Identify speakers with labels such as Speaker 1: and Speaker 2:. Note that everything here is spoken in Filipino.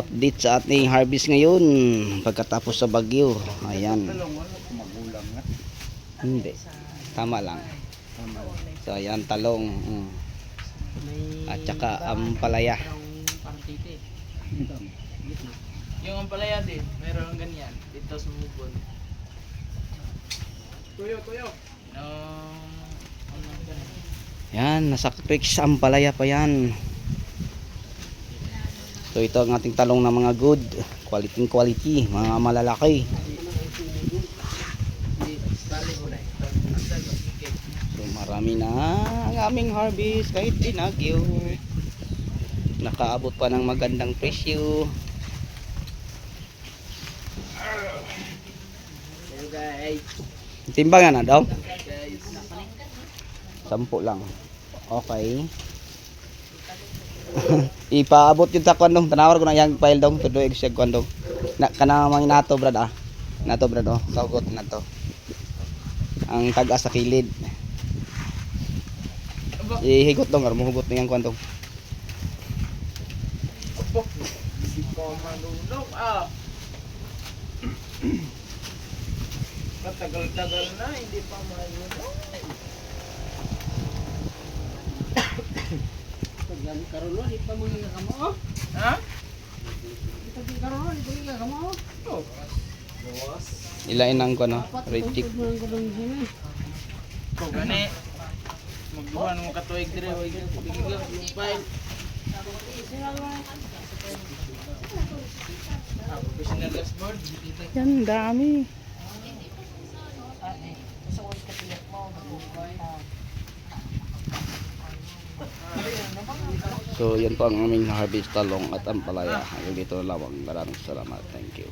Speaker 1: update sa ating harvest ngayon pagkatapos sa bagyo. Ayan. Hindi. Tama lang. So ayan talong. mm. At saka ampalaya.
Speaker 2: Yung ampalaya din, meron ganyan. Dito sa mubon. Tuyo, tuyo. Um, ano?
Speaker 1: Yan, nasa ampalaya pa yan. So ito ang ating talong na mga good. Quality quality, mga malalaki. So marami na ang aming harvest kahit binagyo. Nakaabot pa ng magandang presyo. Timbangan na daw. Sampu lang. Okay. Ipaabot yun sa kwan dong. Tanawar ko na yung file dong. Tuloy ko siya kwan dong. Na, kana mga nato brad ah. Nato brad oh. Kaugot na to. Ang taga sa kilid. Ihigot dong. Aram hugot na yung kwan dong.
Speaker 2: Matagal-tagal na, hindi pa malunok.
Speaker 3: Pagdali karon di pa mo nga kamo.
Speaker 2: Ha?
Speaker 3: Pagdali karon lo, di pa nga kamo.
Speaker 2: Oh.
Speaker 1: Ilain ang oh.
Speaker 3: Mo ang kadang sini.
Speaker 2: Kung gani, magduhan mo katuig dire, bigyan file. Ah, dashboard.
Speaker 1: Yan, dami. So, yan po ang aming harvest talong at ampalaya. Hanggang dito lamang. Maraming salamat. Thank you.